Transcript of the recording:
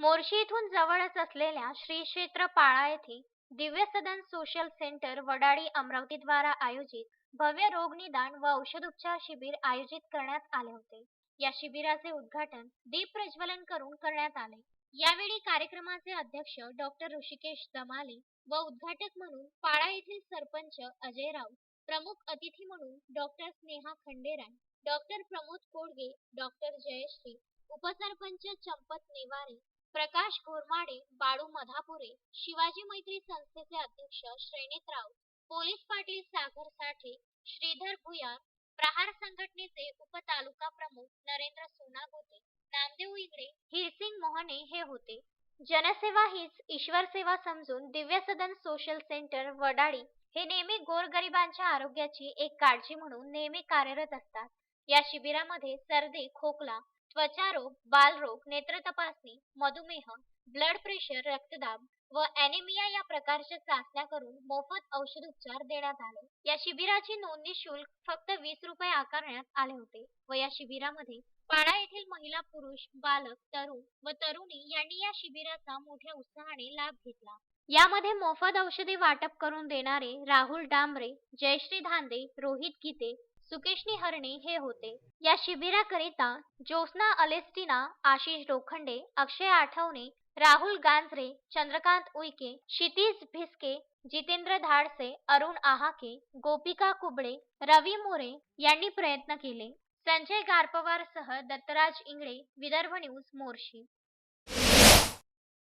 मोर्शी इथून जवळच असलेल्या श्री क्षेत्र पाळा येथे दिव्य सदन सोशल सेंटर वडाळी अमरावती द्वारा आयोजित भव्य रोग निदान व औषधोपचार शिबिर आयोजित करण्यात आले होते. या शिबिराचे उद्घाटन दीप प्रज्वलन करून करण्यात आले. यावेळी कार्यक्रमाचे अध्यक्ष डॉक्टर ऋषिकेश दमाले व उद्घाटक म्हणून पाळा येथील सरपंच अजय राऊत प्रमुख अतिथी म्हणून doctor Sneha Khanderay doctor Pramod Kodage doctor Jayashree उपसरपंच चंपत नेवारे प्रकाश घोरमाडे बाळू मधापुरे शिवाजी मैत्री संस्थेचे अध्यक्ष श्रेणीत राऊत पोलीस पाटील सागर साठे श्रीधर भुयार प्रहार संघटनेचे उपतालुका प्रमुख नरेंद्र सोनागोते नामदेव इंगळे हिरसिंग मोहने हे होते. जनसेवा हीच ईश्वर सेवा समजून दिव्य सदन सोशल सेंटर वडाळी हे नेहमी गोरगरिबांच्या आरोग्याची एक काळजी म्हणून नेहमी कार्यरत असतात. या शिबिरामध्ये सर्दी खोकला त्वचारोग बालरोग नेत्र तपासणी मधुमेह ब्लड प्रेशर रक्तदाब व ॲनिमिया या प्रकारच्या चाचण्या करून मोफत औषधोपचार देण्यात आले. या शिबिराची नोंदणी शुल्क फक्त वीस रुपये आकारण्यात आले होते व या शिबिरामध्ये पाडा येथील महिला पुरुष बालक तरुण व तरुणी यांनी या शिबिराचा मोठ्या उत्साहाने लाभ घेतला. यामध्ये मोफत औषधे वाटप करून देणारे राहुल डांबरे जयश्री धांदे रोहित गीते सुकेशनी हरणे हे होते. या शिबिराकरिता ज्योत्ना अलेस्टिना आशिष लोखंडे अक्षय आठवणे राहुल गांजरे चंद्रकांत उईके क्षितिज भिसके जितेंद्र धाडसे अरुण आहाके गोपिका कुबळे रवी मोरे यांनी प्रयत्न केले. संजय गारपवारसह दत्तराज इंगळे विदर्भ न्यूज मोर्शी.